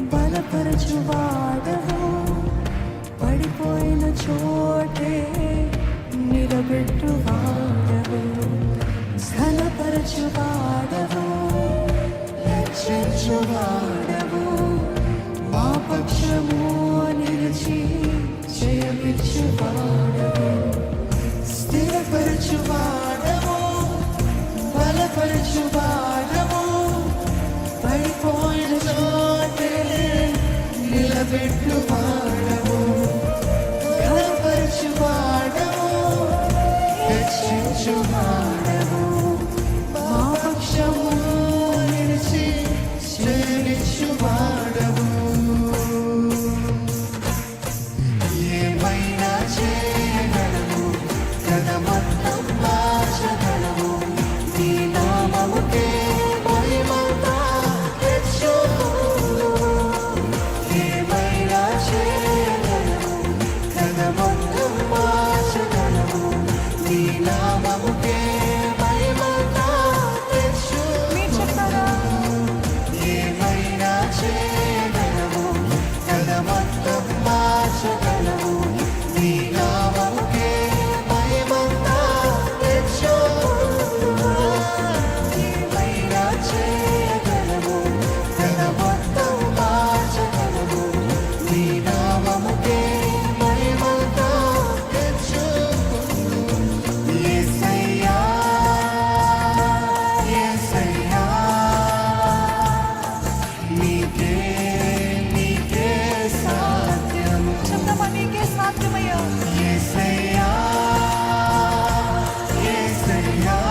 బలపరచువాడవు. పడిపోయిన చోటే నిలబెట్టువాడవు ఘనపరచువాడవు రక్షించువాడవు. మా పక్షము నామము say yeah.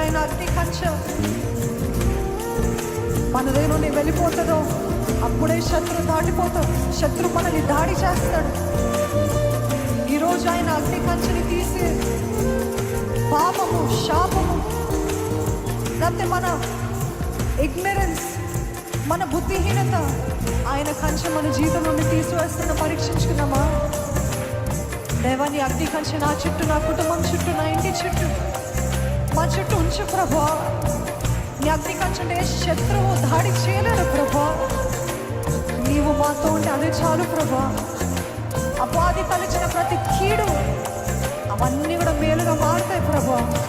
ఆయన అగ్ని కంచ మన దగ్గర వెళ్ళిపోతుందో అప్పుడే శత్రు దాటిపోతాం శత్రు మనల్ని దాడి చేస్తాడు. ఈరోజు ఆయన అగ్ని కంచెని తీసి పాపము శాపము లేకపోతే మన ఇగ్నరెన్స్ మన బుద్ధిహీనత ఆయన కంచె మన జీవితం నుండి తీసివేస్తున్న పరీక్షించుకున్నామా దేవాన్ని అగ్ని కంచె నా చుట్టూ నా కుటుంబం చుట్టూ నా ఇంటి చుట్టూ. మా చుట్టూ ఉంచు ప్రభా. నీ అగ్ని శత్రువు దాడి చేయలేరు ప్రభా. నీవు మాతో ఉంటే అదే చాలు ప్రభా. అపాధి తలిచిన ప్రతి కీడు అవన్నీ కూడా మేలుగా మారుతాయి ప్రభా.